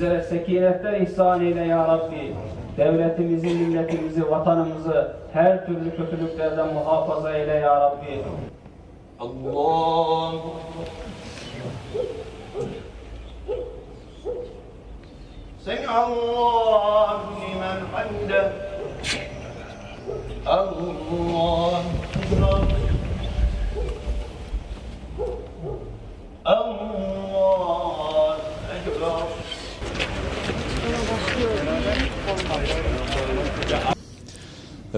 Bizlere sekinetten ihsan eyle ya Rabbi. Devletimizi, milletimizi, vatanımızı her türlü kötülüklerden muhafaza eyle ya Rabbi. Allah. Sen Allah limen hamde. Allah.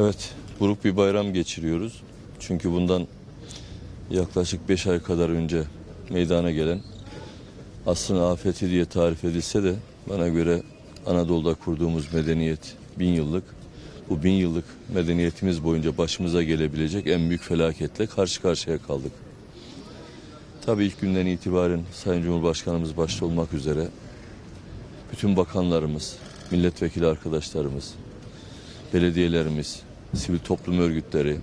Evet, buruk bir bayram geçiriyoruz. Çünkü bundan yaklaşık 5 ay kadar önce meydana gelen asrın afeti diye tarif edilse de bana göre Anadolu'da kurduğumuz medeniyet bin yıllık. Bu bin yıllık medeniyetimiz boyunca başımıza gelebilecek en büyük felaketle karşı karşıya kaldık. Tabii ilk günden itibaren Sayın Cumhurbaşkanımız başta olmak üzere bütün bakanlarımız, milletvekili arkadaşlarımız, belediyelerimiz, sivil toplum örgütleri,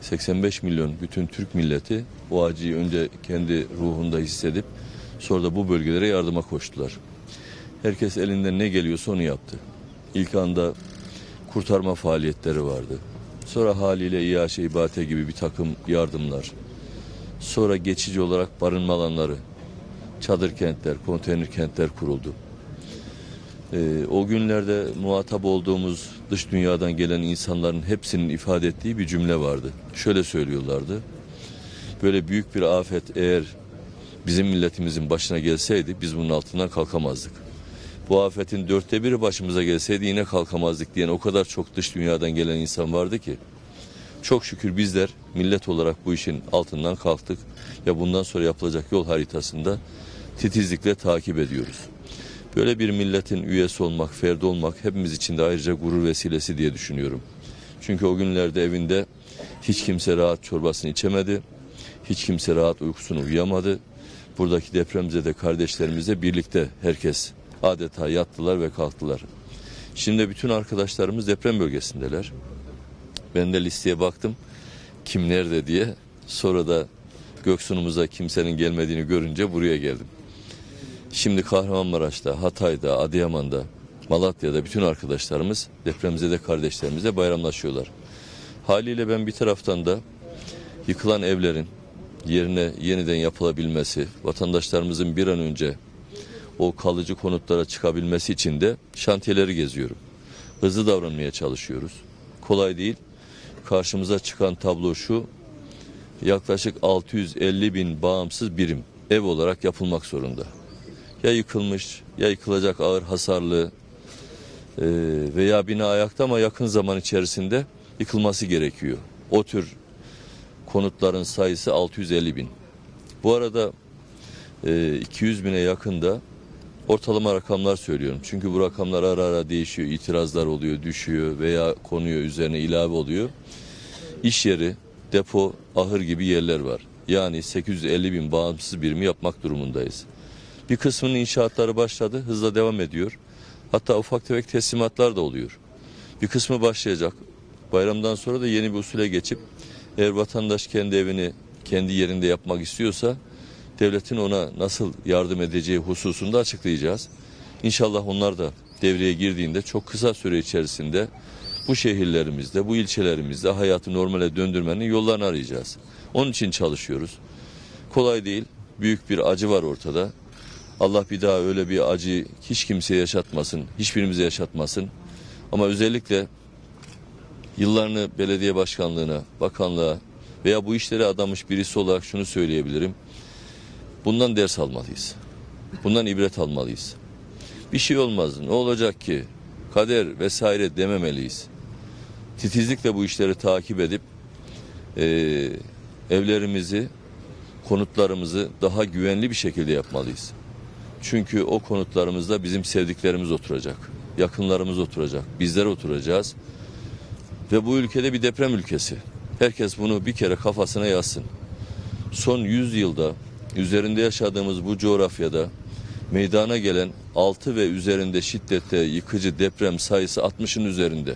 85 milyon bütün Türk milleti bu acıyı önce kendi ruhunda hissedip sonra da bu bölgelere yardıma koştular. Herkes elinden ne geliyorsa onu yaptı. İlk anda kurtarma faaliyetleri vardı. Sonra haliyle İAŞ, İBATE gibi bir takım yardımlar. Sonra geçici olarak barınma alanları, çadır kentler, konteyner kentler kuruldu. Ee, o günlerde muhatap olduğumuz dış dünyadan gelen insanların hepsinin ifade ettiği bir cümle vardı. Şöyle söylüyorlardı. Böyle büyük bir afet eğer bizim milletimizin başına gelseydi biz bunun altından kalkamazdık. Bu afetin dörtte biri başımıza gelseydi yine kalkamazdık diyen o kadar çok dış dünyadan gelen insan vardı ki. Çok şükür bizler millet olarak bu işin altından kalktık. Ya bundan sonra yapılacak yol haritasında titizlikle takip ediyoruz. Böyle bir milletin üyesi olmak, ferdi olmak hepimiz için de ayrıca gurur vesilesi diye düşünüyorum. Çünkü o günlerde evinde hiç kimse rahat çorbasını içemedi. Hiç kimse rahat uykusunu uyuyamadı. Buradaki depremzede kardeşlerimizle birlikte herkes adeta yattılar ve kalktılar. Şimdi bütün arkadaşlarımız deprem bölgesindeler. Ben de listeye baktım. Kim nerede diye. Sonra da Göksun'umuza kimsenin gelmediğini görünce buraya geldim. Şimdi Kahramanmaraş'ta, Hatay'da, Adıyaman'da, Malatya'da bütün arkadaşlarımız depremzede kardeşlerimizle bayramlaşıyorlar. Haliyle ben bir taraftan da yıkılan evlerin yerine yeniden yapılabilmesi, vatandaşlarımızın bir an önce o kalıcı konutlara çıkabilmesi için de şantiyeleri geziyorum. Hızlı davranmaya çalışıyoruz. Kolay değil. Karşımıza çıkan tablo şu, yaklaşık 650 bin bağımsız birim ev olarak yapılmak zorunda. Ya yıkılmış ya yıkılacak ağır hasarlı e, veya bina ayakta ama yakın zaman içerisinde yıkılması gerekiyor. O tür konutların sayısı 650 bin. Bu arada e, 200 bine yakında ortalama rakamlar söylüyorum. Çünkü bu rakamlar ara ara değişiyor, itirazlar oluyor, düşüyor veya konuyor üzerine ilave oluyor. İş yeri, depo, ahır gibi yerler var. Yani 850 bin bağımsız birimi yapmak durumundayız. Bir kısmının inşaatları başladı, hızla devam ediyor. Hatta ufak tefek teslimatlar da oluyor. Bir kısmı başlayacak. Bayramdan sonra da yeni bir usule geçip eğer vatandaş kendi evini kendi yerinde yapmak istiyorsa devletin ona nasıl yardım edeceği hususunda açıklayacağız. İnşallah onlar da devreye girdiğinde çok kısa süre içerisinde bu şehirlerimizde, bu ilçelerimizde hayatı normale döndürmenin yollarını arayacağız. Onun için çalışıyoruz. Kolay değil, büyük bir acı var ortada. Allah bir daha öyle bir acı hiç kimseye yaşatmasın, hiçbirimize yaşatmasın. Ama özellikle yıllarını belediye başkanlığına, bakanlığa veya bu işlere adamış birisi olarak şunu söyleyebilirim. Bundan ders almalıyız. Bundan ibret almalıyız. Bir şey olmaz. Ne olacak ki? Kader vesaire dememeliyiz. Titizlikle bu işleri takip edip eee, evlerimizi, konutlarımızı daha güvenli bir şekilde yapmalıyız. Çünkü o konutlarımızda bizim sevdiklerimiz oturacak. Yakınlarımız oturacak. Bizler oturacağız. Ve bu ülkede bir deprem ülkesi. Herkes bunu bir kere kafasına yazsın. Son 100 yılda üzerinde yaşadığımız bu coğrafyada meydana gelen 6 ve üzerinde şiddette yıkıcı deprem sayısı 60'ın üzerinde.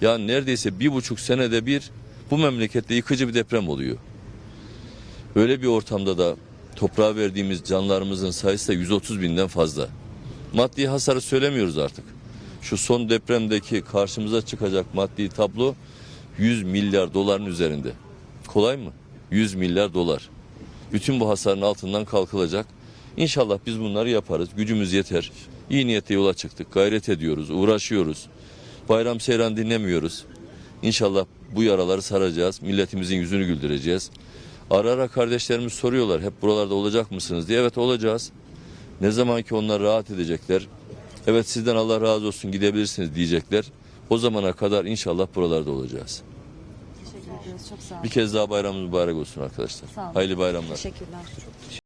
Yani neredeyse bir buçuk senede bir bu memlekette yıkıcı bir deprem oluyor. Öyle bir ortamda da toprağa verdiğimiz canlarımızın sayısı da 130 binden fazla. Maddi hasarı söylemiyoruz artık. Şu son depremdeki karşımıza çıkacak maddi tablo 100 milyar doların üzerinde. Kolay mı? 100 milyar dolar. Bütün bu hasarın altından kalkılacak. İnşallah biz bunları yaparız. Gücümüz yeter. İyi niyetle yola çıktık. Gayret ediyoruz. Uğraşıyoruz. Bayram seyran dinlemiyoruz. İnşallah bu yaraları saracağız. Milletimizin yüzünü güldüreceğiz. Ara ara kardeşlerimiz soruyorlar. Hep buralarda olacak mısınız diye. Evet olacağız. Ne zaman ki onlar rahat edecekler. Evet sizden Allah razı olsun gidebilirsiniz diyecekler. O zamana kadar inşallah buralarda olacağız. Teşekkür ediyoruz. Çok sağ olun. Bir kez daha bayramımız mübarek olsun arkadaşlar. Sağ olun. Hayırlı bayramlar. Teşekkürler.